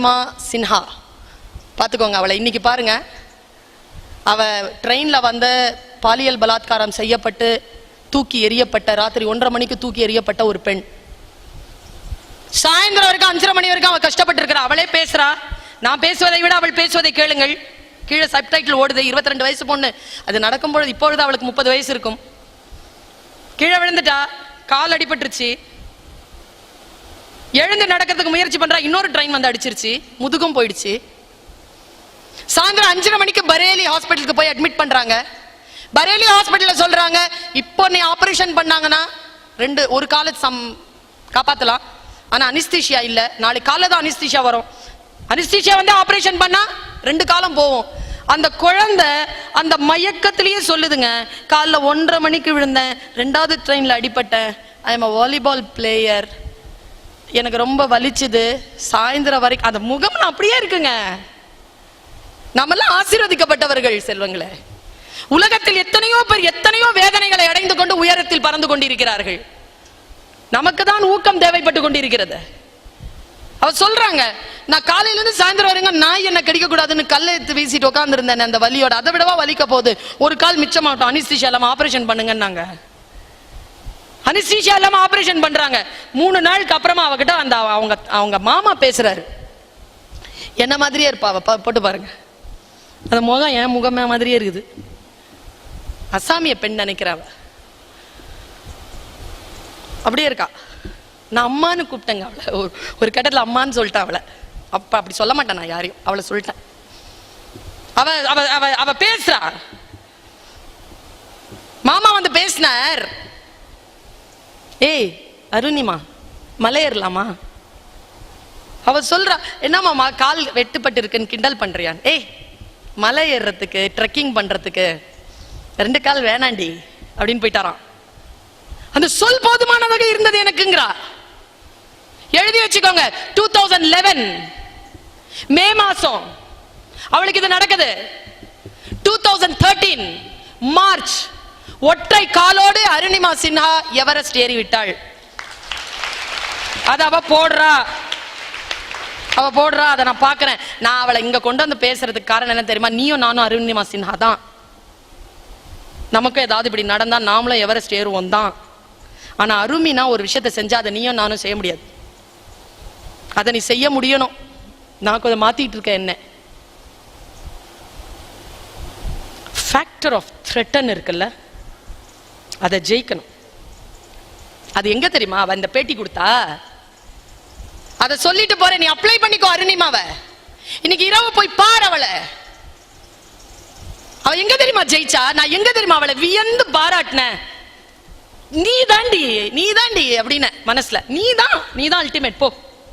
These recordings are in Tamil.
அருணிமா சின்ஹா. பார்த்துக்கோங்க அவளை. இன்னைக்கு பாருங்க. அவ ட்ரெயின்ல வந்த பாலியல் பலாத்காரம் செய்யப்பட்டு தூக்கி எறியப்பட்ட ராத்திரி ஒன்றரை மணிக்கு தூக்கி எறியப்பட்ட ஒரு பெண். சாயந்தரம் வரைக்கும் அஞ்சரை மணி வரைக்கும் அவள் கஷ்டப்பட்டு இருக்கிறா அவளே பேசுறா. நான் பேசுவதை விட அவள் பேசுவதை கேளுங்கள். கீழே சப்டைட்டில் ஓடுது. இருபத்தி ரெண்டு வயசு பொண்ணு. அது நடக்கும்பொழுது இப்பொழுது அவளுக்கு முப்பது வயசு இருக்கும். கீழே விழுந்துட்டா. கால் அடிபட்டுருச்சு. எழுந்து நடக்கிறதுக்கு முயற்சி பண்றா இன்னொரு ட்ரெயின் வந்து அடிச்சிருச்சு. முதுகும் போயிடுச்சு. சாயந்தரம் அஞ்சரை மணிக்கு பரேலி ஹாஸ்பிட்டலுக்கு போய் அட்மிட் பண்றாங்க. பரேலி ஹாஸ்பிட்டல்ல சொல்றாங்க இப்போ நீ ஆபரேஷன் பண்ணாங்கன்னா ரெண்டு ஒரு கால சம் காப்பாத்தலாம். ஆனா அனிஸ்தீஷியா இல்ல. நாளைக்கு காலைல தான் அனிஸ்தீஷியா வரும். அனிஸ்தீஷியா வந்து ஆபரேஷன் பண்ணா ரெண்டு காலம் போகும். அந்த குழந்தை அந்த மயக்கத்திலேயே சொல்லுதுங்க காலைல ஒன்றரை மணிக்கு விழுந்தேன். ரெண்டாவது ட்ரெயின்ல அடிபட்டேன். ஐ எம் வாலிபால் பிளேயர் எனக்கு ரொம்ப வலிச்சுது. சாயந்தரம் வரைக்கும் அந்த முகம் அப்படியே இருக்குங்க. நம்மெல்லாம் ஆசீர்வதிக்கப்பட்டவர்கள் செல்வங்களே. உலகத்தில் எத்தனையோ பேர் எத்தனையோ வேதனைகளை அடைந்து கொண்டு உயரத்தில் பறந்து கொண்டிருக்கிறார்கள். நமக்கு தான் ஊக்கம் தேவைப்பட்டு கொண்டிருக்கிறது. அவர் சொல்றாங்க நான் காலையிலேருந்து சாயந்தரம் வரைங்க நாய் என்ன கடிக்க கூடாதுன்னு கல்லை எடுத்து வீசிட்டு உட்காந்துருந்தேன் அந்த வலியோட. அதை விடவா வலிக்க போகுது. ஒரு கால் மிச்சமாகட்டும். அனிஸ்திஷா ஆபரேஷன் பண்ணுங்கன்னாங்க. அனிஸ்தீஷியா இல்லாம ஆபரேஷன் பண்றாங்க. மூணு நாளுக்கு அப்புறமா அவகிட்ட அந்த அவங்க அவங்க மாமா பேசுறாரு. என்ன மாதிரியே இருப்பா அவ? போட்டு பாருங்க. அந்த முகம் என் முகமே மாதிரியே இருக்குது. அசாமிய பெண் நினைக்கிறாவ அப்படியே இருக்கா. நான் அம்மான்னு கூப்பிட்டேங்க அவளை. ஒரு ஒரு கட்டத்தில் அம்மான்னு சொல்லிட்டேன் அவளை. அப்ப அப்படி சொல்ல மாட்டேன் நான் யாரையும். அவளை சொல்லிட்டேன். அவ அவ அவ அவ பேசுறா. மாமா வந்து பேசினார். ஏய் அருணிமா மலை ஏறலாமா அவ சொல்றா என்னமாமா கால் வெட்டுப்பட்டு இருக்குன்னு கிண்டல் பண்றியான் ஏய் மலை ஏறுறதுக்கு ட்ரெக்கிங் பண்றதுக்கு ரெண்டு கால் வேணாண்டி அப்படின்னு போயிட்டாராம். அந்த சொல் போதுமானதாக இருந்தது எனக்குங்கிறா. எழுதி வச்சுக்கோங்க டூ தௌசண்ட் லெவன் மே மாசம் அவளுக்கு இது நடக்குது. டூ தௌசண்ட் தேர்ட்டீன் மார்ச் ஒற்றை காலோடு அருணிமா சின்ஹா எவரெஸ்ட் ஏறி விட்டாள் அது அவ போடுறா. அவ போடுறா. அதை நான் பாக்குறேன் நான் அவளை இங்க கொண்டு வந்து பேசுறதுக்கு காரணம் என்ன தெரியுமா? நீயும் நானும் அருணிமா சின்ஹா தான். நமக்கும் ஏதாவது இப்படி நடந்தா நாமளும் எவரெஸ்ட் ஏறுவோம் தான். ஆனா அருமினா ஒரு விஷயத்தை செஞ்சா அதை நீயும் நானும் செய்ய முடியாது. அதை நீ செய்ய முடியணும். நான் கொஞ்சம் மாத்திட்டு இருக்கேன் என்ன. ஃபேக்டர் ஆஃப் த்ரெட்டன் இருக்குல்ல? அதை ஜெயிக்கணும். அது எங்க தெரியுமா? அவ இந்த பேட்டி கொடுத்தா அதை சொல்லிட்டு போற நீ அப்ளை பண்ணிக்கோ அருணிமாவ இன்னைக்கு இரவு போய் பார் அவளை. அவ எங்க தெரியுமா ஜெயிச்சா? நான் எங்க தெரியுமா அவளை வியந்து பாராட்டினேன். நீ தாண்டி நீ தாண்டி அப்படின்னு மனசுல. நீ தான் நீ தான் அல்டிமேட் போ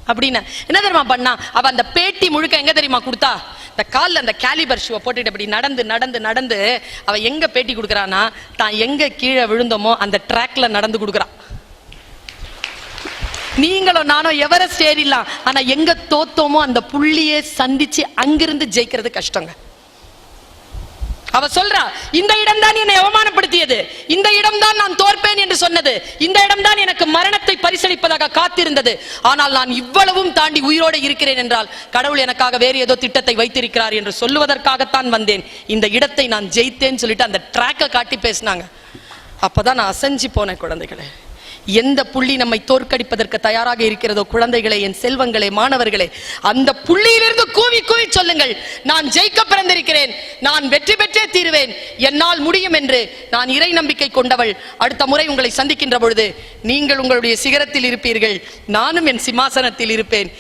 அப்படின்னு. என்ன தெரியுமா பண்ணா? அவ அந்த பேட்டி முழுக்க எங்க தெரியுமா கொடுத்தா? இந்த காலில் அந்த கேலிபர் ஷூவை போட்டுட்டு அப்படி நடந்து நடந்து நடந்து அவள் எங்கே பேட்டி கொடுக்குறான்னா தான் எங்கே கீழே விழுந்தோமோ அந்த ட்ராக்ல நடந்து கொடுக்குறா. நீங்களும் நானும் எவரெஸ்ட் ஏறிடலாம் ஆனால் எங்கே தோத்தோமோ அந்த புள்ளியே சந்தித்து அங்கிருந்து ஜெயிக்கிறது கஷ்டங்க. அவ சொல்றா இந்த இடம் தான் என்னை அவமானப்படுத்தியது. இந்த இடம் தான் நான் தோற்பேன் என்று சொன்னது. இந்த இடம் தான் எனக்கு மரணத்தை பரிசளிப்பதாக காத்திருந்தது. ஆனால் நான் இவ்வளவும் தாண்டி உயிரோடு இருக்கிறேன் என்றால் கடவுள் எனக்காக வேறு ஏதோ திட்டத்தை வைத்திருக்கிறார் என்று சொல்லுவதற்காகத்தான் வந்தேன். இந்த இடத்தை நான் ஜெயித்தேன்னு சொல்லிட்டு அந்த ட்ராக்கை காட்டி பேசினாங்க. அப்பதான் நான் அசைஞ்சு போனேன் குழந்தைகளே. எந்த புள்ளி நம்மை தோற்கடிப்பதற்கு தயாராக இருக்கிறதோ குழந்தைகளே என் செல்வங்களே மாணவர்களே அந்த புள்ளியிலிருந்து கூவி கூவி சொல்லுங்கள். நான் ஜெயிக்க பிறந்திருக்கிறேன் நான் வெற்றி பெற்றே தீருவேன் என்னால் முடியும் என்று நான் இறை நம்பிக்கை கொண்டவள். அடுத்த முறை உங்களை சந்திக்கின்ற பொழுது நீங்கள் உங்களுடைய சிகரத்தில் இருப்பீர்கள் நானும் என் சிம்மாசனத்தில் இருப்பேன்.